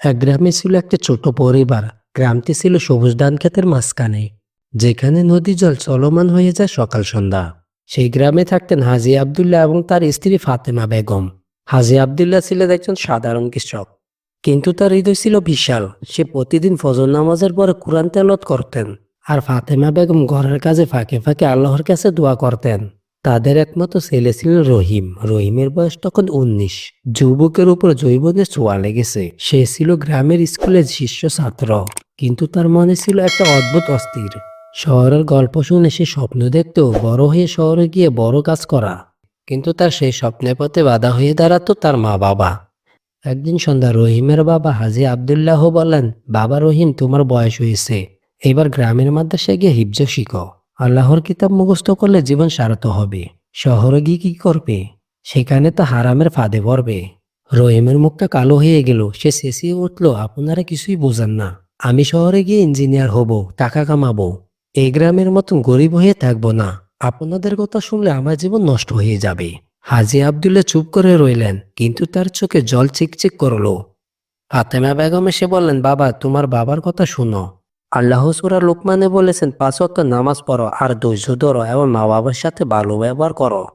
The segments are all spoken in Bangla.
এক গ্রামে ছিল একটা ছোট পরিবার। গ্রামটি ছিল সবুজ ধান ক্ষেতের মাঝখানে, যেখানে নদী জল চলমান হয়ে যায় সকাল সন্ধ্যা। সেই গ্রামে থাকতেন হাজি আবদুল্লাহ এবং তার স্ত্রী ফাতেমা বেগম। হাজি আবদুল্লাহ ছিলেন একজন সাধারণ কৃষক, কিন্তু তার হৃদয় ছিল বিশাল। সে প্রতিদিন ফজর নামাজের পরে কোরআন তেলত করতেন আর ফাতেমা বেগম ঘরের কাজে ফাঁকে ফাঁকে আল্লাহর কাছে দোয়া করতেন। তাদের একমাত্র ছেলে ছিল রহিম। রহিমের বয়স তখন উনিশ। যুবকের উপর জৈবনের ছোঁয়া লেগেছে। সে ছিল গ্রামের স্কুলের শীর্ষ ছাত্র। কিন্তু তার মনে ছিল একটা অদ্ভুত অস্থির। শহরের গল্প শুনে সে স্বপ্ন দেখতো, বড় হয়ে শহরে গিয়ে বড় কাজ করা। কিন্তু তার সেই স্বপ্নের পথে বাধা হয়ে দাঁড়াতো তার মা বাবা একদিন সন্ধ্যা রহিমের বাবা হাজি আবদুল্লাহ বললেন, বাবা রহিম, তোমার বয়স হয়েছে। এবার গ্রামের মাদ্রাসায় গিয়ে হিফজ শিখো। আল্লাহর কিতাব মুখস্থ করলে জীবন সারত হবে। শহরে গিয়ে কি করবে? সেখানে তো হারামের ফাঁদে পড়বে। রহিমের মুখটা কালো হয়ে গেল, সে চেঁচিয়ে উঠল, আপনারা কিছুই বোঝান না। আমি শহরে গিয়ে ইঞ্জিনিয়ার হব, টাকা কামাবো। এই গ্রামের মতন গরিব হয়ে থাকব না। আপনাদের কথা শুনলে আমার জীবন নষ্ট হয়ে যাবে। হাজি আবদুল্লা চুপ করে রইলেন, কিন্তু তার চোখে জল চিকচিক করল। ফাতেমা বেগম এসে বললেন, বাবা, তোমার বাবার কথা শুনো। আল্লাহ সুরা লোকমানে বলেছেন, পাঁচ ওয়াক্ত নামাজ পড়ো আর ধৈর্য ধরো এবং মা বাবার সাথে ভালো ব্যবহার করো।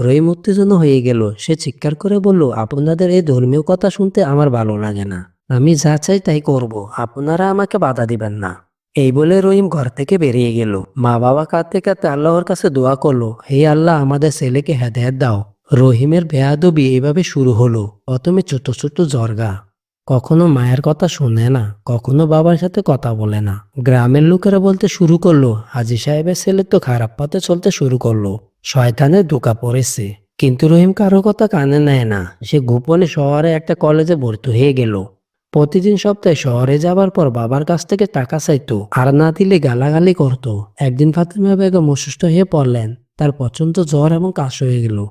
রহিম উত্তেজনা হয়ে গেল। সে চিৎকার করে বলল, আপনাদের এই ধর্মীয় কথা শুনতে আমার ভালো লাগে না। আমি যা চাই তাই করব। আপনারা আমাকে বাধা দিবেন না। এই বলে রহিম ঘর থেকে বেরিয়ে গেল। মা বাবা কাঁদতে কাঁদতে আল্লাহর কাছে দোয়া করল, হে আল্লাহ, আমাদের ছেলেকে হেদায়ত দাও। রহিমের বেয়াদবি এভাবে শুরু হলো। প্রথমে ছোট ছোট জর্গা কখনো মায়ের কথা শোনে না, কখনো বাবার সাথে কথা বলে না। গ্রামের লোকেরা বলতে শুরু করল, হাজি সাহেবের ছেলে তো খারাপ পথে চলতে শুরু করল। শয়তানের ধোকা পড়েছে। কিন্তু রহিম কারও কথা কানে নেয় না। সে গোপনে শহরে একটা কলেজে ভর্তি হয়ে গেল। প্রতিদিন সপ্তাহে শহরে যাবার পর বাবার কাছ থেকে টাকা চাইতো আর না দিলে গালাগালি করতো। একদিন ফাতেমা বেগম অসুস্থ হয়ে পড়লেন, তার প্রচণ্ড জ্বর এবং কাশ হয়ে গেল।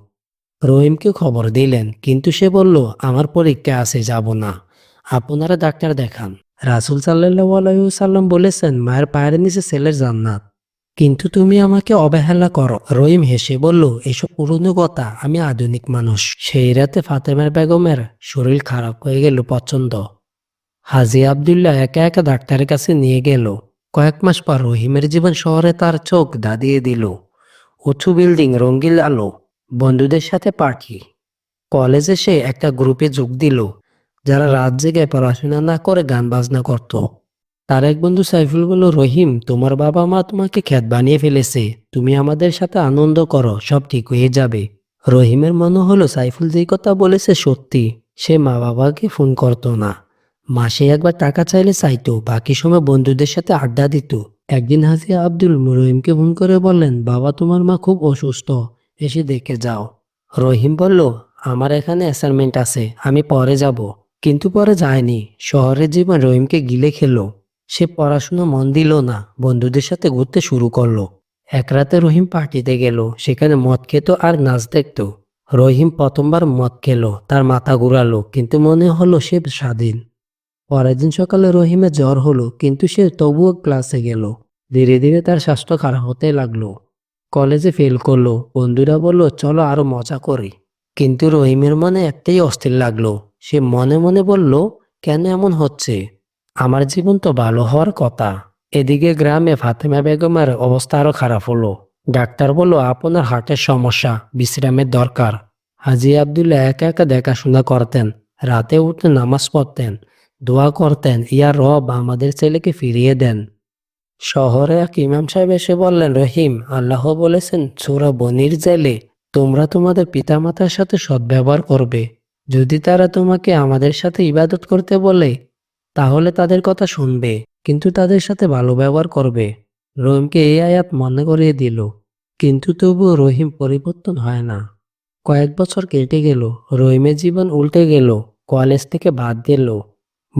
রহিমকে খবর দিলেন, কিন্তু সে বলল, আমার পরীক্ষা আছে, যাব না। আপনারা ডাক্তার দেখান। রাসুল সাল্লাহ বলেছেন, মায়ের পায়ের নিচে ছেলের জান্নাত। কিন্তু তুমি আমাকে অবহেলা করো। রহিম হেসে বলল, এসব পুরনো কথা, আমি আধুনিক মানুষ। সেই রাতে ফাতেমার বেগমের শরীর খারাপ হয়ে গেল পছন্দ হাজি আবদুল্লাহ একা একা ডাক্তারের কাছে নিয়ে গেল। কয়েক মাস পর রহিমের জীবন শহরে তার চোখ দাদিয়ে দিল। উঁচু বিল্ডিং রঙ্গিল আলো, বন্ধুদের সাথে পার্টি। কলেজে সে একটা গ্রুপে যোগ দিল। যারা রাত জেগে পড়াশোনা না করে গান বাজনা করত, তার এক বন্ধু সাইফুল বলল, রহিম, তোমার বাবা মা তোমাকে খ্যাত বানিয়ে ফেলেছে। তুমি আমাদের সাথে আনন্দ করো, সব ঠিক হয়ে যাবে। রহিমের মনে হলো সাইফুল যেই কথা বলেছে সত্যি, সে মা বাবাকে ফোন করতো না। মাসে একবার টাকা চাইলে চাইতো, বাকি সময় বন্ধুদের সাথে আড্ডা দিত। একদিন হাসিয়া আব্দুল রহিমকে ফোন করে বললেন, বাবা, তোমার মা খুব অসুস্থ, এসে দেখে যাও। রহিম বলল, আমার এখানে অ্যাসাইনমেন্ট আছে, আমি পরে যাব। কিন্তু পরে যায়নি। শহরের জীবন রহিমকে গিলে খেলো, সে পড়াশোনা মন দিল না, বন্ধুদের সাথে ঘুরতে শুরু করল। এক রাতে রহিম পার্টিতে গেল, সেখানে মদ খেত আর নাচ দেখত। রহিম প্রথমবার মদ খেলো, তার মাথা ঘুরালো, কিন্তু মনে হলো সে স্বাধীন। পরের দিন সকালে রহিমের জ্বর হলো, কিন্তু সে তবুও ক্লাসে গেল। ধীরে ধীরে তার স্বাস্থ্য খারাপ হতে লাগল। কলেজে ফেল করল, বন্ধুরা বলল, চলো আরও মজা করি। কিন্তু রহিমের মনে একটাই অস্থির লাগল। সে মনে মনে বলল, কেন এমন হচ্ছে? আমার জীবন তো ভালো হওয়ার কথা। এদিকে গ্রামে ফাতেমা বেগমের অবস্থা আরও খারাপ হলো। ডাক্তার বলল, আপনার হার্টের সমস্যা, বিশ্রামের দরকার। হাজি আবদুল্লাহ একা একা দেখাশোনা করতেন, রাতে উঠে নামাজ পড়তেন, দোয়া করতেন, ইয়া রব, আমাদের ছেলেকে ফিরিয়ে দেন। শহরে এক ইমাম সাহেব এসে বললেন, রহিম, আল্লাহ বলেছেন সুরা বনির জেলে তোমরা তোমাদের পিতামাতার সাথে সদ্ব্যবহার করবে। যদি তারা তোমাকে আমাদের সাথে ইবাদত করতে বলে, তাহলে তাদের কথা শুনবে, কিন্তু তাদের সাথে ভালো ব্যবহার করবে। রহিমকে এই আয়াত মনে করিয়ে দিল। কিন্তু তবুও রহিম পরিবর্তন হয় না। কয়েক বছর কেটে গেল, রহিমের জীবন উল্টে গেল, কলেজ থেকে বাদ দিল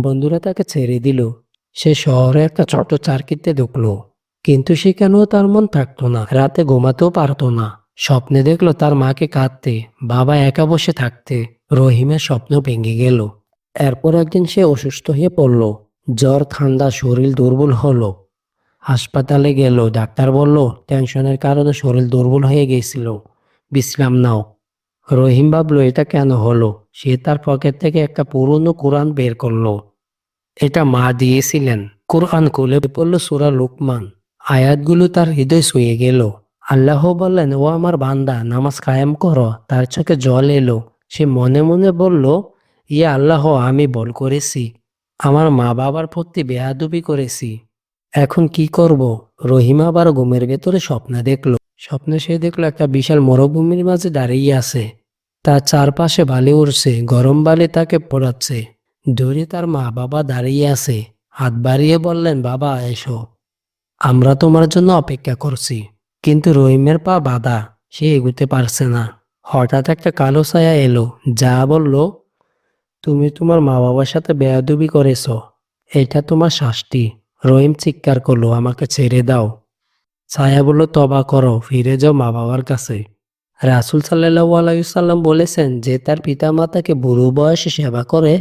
বন্ধুরা তাকে ছেড়ে দিল। সে শহরে একটা ছোট চারকিতে ঢুকলো। কিন্তু সেখানেও তার মন থাকতো না, রাতে ঘুমাতেও পারতো না। স্বপ্নে দেখল তার মাকে কাঁদতে, বাবা একা বসে থাকতে, রহিমের স্বপ্ন ভেঙে গেল। এরপর একদিন সে অসুস্থ হয়ে পড়ল। জ্বর, ঠান্ডা, শরীর দুর্বল হলো। হাসপাতালে গেল, ডাক্তার বলল, টেনশনের কারণে শরীর দুর্বল হয়ে গেছিল। বিশ্রাম নাও। রহিম ভাবলো, এটা কেন হলো? সে তার পকেট থেকে একটা পুরনো কোরআন বের করল। এটা মা দিয়েছিলেন। কোরআন কোলে পড়ল সুরা লোকমান। আয়াতগুলো তার হৃদয় শুয়ে গেল। আল্লাহ বললেন, ও আমার বান্দা, নামাজ কায়েম করো। তার চোখে জল এলো। সে মনে মনে বলল ইয়ে আল্লাহ, আমি বল করেছি। আমার মা বাবার প্রতি বেয়াদুবি করেছি। এখন কি করব? রহিমা আবার ঘুমের ভেতরে স্বপ্ন দেখল। স্বপ্নে সে দেখল, একটা বিশাল মরুভূমির মাঝে দাঁড়িয়ে আছে। তার চারপাশে বালি উড়ছে, গরম বালি তাকে পড়াচ্ছে। দূরে তার মা বাবা দাঁড়িয়ে আছে। হাত বাড়িয়ে বললেন, বাবা, এসো। আমরা তোমার জন্য অপেক্ষা করছি। কিন্তু রহিমের পা বাধা, সে এগুতে পারছে না। হঠাৎ একটা কালো ছায়া এলো, যা বলল, তুমি তোমার মা বাবার সাথে বেয়াদুবি করেছ। এটা তোমার শাস্তি রহিম চিৎকার করল, আমাকে ছেড়ে দাও ছায়া বলল, তবা করো, ফিরে যাও মা বাবার কাছে রাসুল সাল্লাহ আলাইসাল্লাম বলেছেন যে তার পিতামাতাকে বুড়ো বয়সে সেবা করে,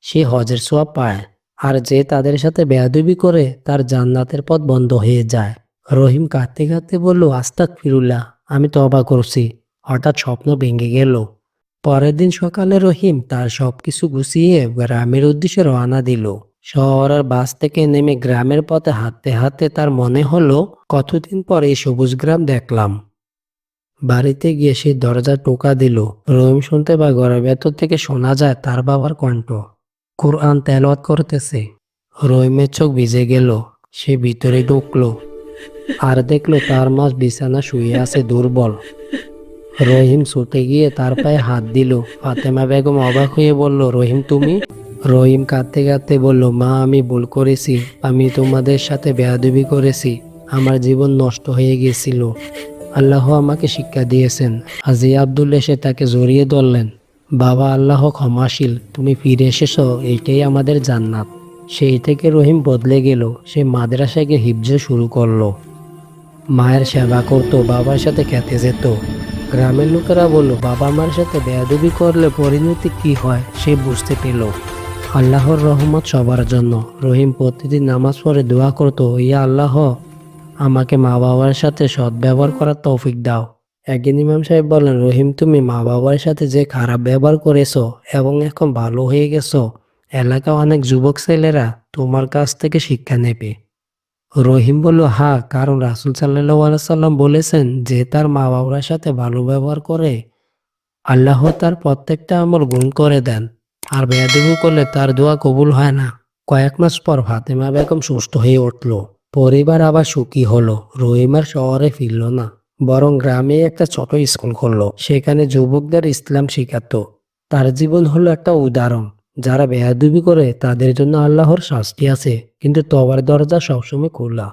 সে হজের সোয়া পায়। আর যে তাদের সাথে বেয়াদুবি করে, তার জান্নাতের পথ বন্ধ হয়ে যায়। রহিম কাঁদতে কাঁদতে বলল, আস্তাক ফিরুল্লাহ, আমি তবা করছি। হঠাৎ স্বপ্ন ভেঙে গেল। পরের দিন সকালে রহিম তার সবকিছু গুছিয়ে গ্রামের উদ্দেশ্যে রওনা দিল। শহর আর বাস থেকে নেমে গ্রামের পথে হাঁটতে হাঁটতে তার মনে হলো, কতদিন পর এই সবুজ গ্রাম দেখলাম। বাড়িতে গিয়ে সে দরজা টোকা দিল। রহিম শুনতে বা ঘরের ভেতর থেকে শোনা যায় তার বাবার কণ্ঠ। কোরআন তেলওয়াত করতেছে। রহিমের চোখ ভিজে গেল। সে ভিতরে ঢুকলো। আর দেখল তার মাছ বিছানা শুয়ে আছে দুর্বল। রহিম ছুটে গিয়ে তার পায়ে হাত দিল। ফাতেমা বেগম অবাক হয়ে বলল, রহিম, তুমি? রহিম কাঁদতে কাঁদতে বলল, মা, আমি ভুল করেছি। আমি তোমাদের সাথে বেয়াদবি করেছি। আমার জীবন নষ্ট হয়ে গিয়েছিল। আল্লাহ আমাকে শিক্ষা দিয়েছেন। আজি আব্দুল এসে তাকে জড়িয়ে ধরলেন। বাবা, আল্লাহ ক্ষমাশীল। তুমি ফিরে এসেছ এইটাই আমাদের জান্নাত। সেই থেকে রহিম বদলে গেল। সে মাদ্রাসায় গিয়ে হিফজে শুরু করল। মায়ের সেবা করতো, বাবার সাথে খেতে যেত। গ্রামের লোকেরা বলল, বাবা মার সাথে বেয়াদবি করলে পরিণতি কি হয়? সে বুঝতে পেল। আল্লাহর রহমত সবার জন্য। রহিম প্রতিদিন নামাজ পড়ে দোয়া করতো, ইয়া আল্লাহ, আমাকে মা বাবার সাথে সদ্ব্যবহার করার তৌফিক দাও। একদিন ইমাম সাহেব বলেন রহিম, তুমি মা বাবার সাথে যে খারাপ ব্যবহার করেছ এবং এখন ভালো হয়ে গেছো এলাকা অনেক যুবক ছেলেরা তোমার কাছ থেকে শিক্ষা নেবে। রহিম বলল, হা, কারণ রাসুল সাল্লাহ সাল্লাম বলেছেন যে তার মা বাবার সাথে ভালো ব্যবহার করে আল্লাহ তার প্রত্যেকটা আমল গুণ করে দেন। আর বেয়াদবি করলে তার দোয়া কবুল হয় না। কয়েক মাস পর ফাতেমা বেগম সুস্থ হয়ে উঠল। পরিবার আবার সুখী হলো। রহিমার শহরে ফিরল না, বরং গ্রামে একটা ছোট স্কুল করল সেখানে যুবকদের ইসলাম শিখাতো। তার জীবন হলো একটা উদাহরণ। যারা বেহাদুবি করে তাদের জন্য আল্লাহর শাস্তি আছে কিন্তু তবার দরজা সবসময় খোলা।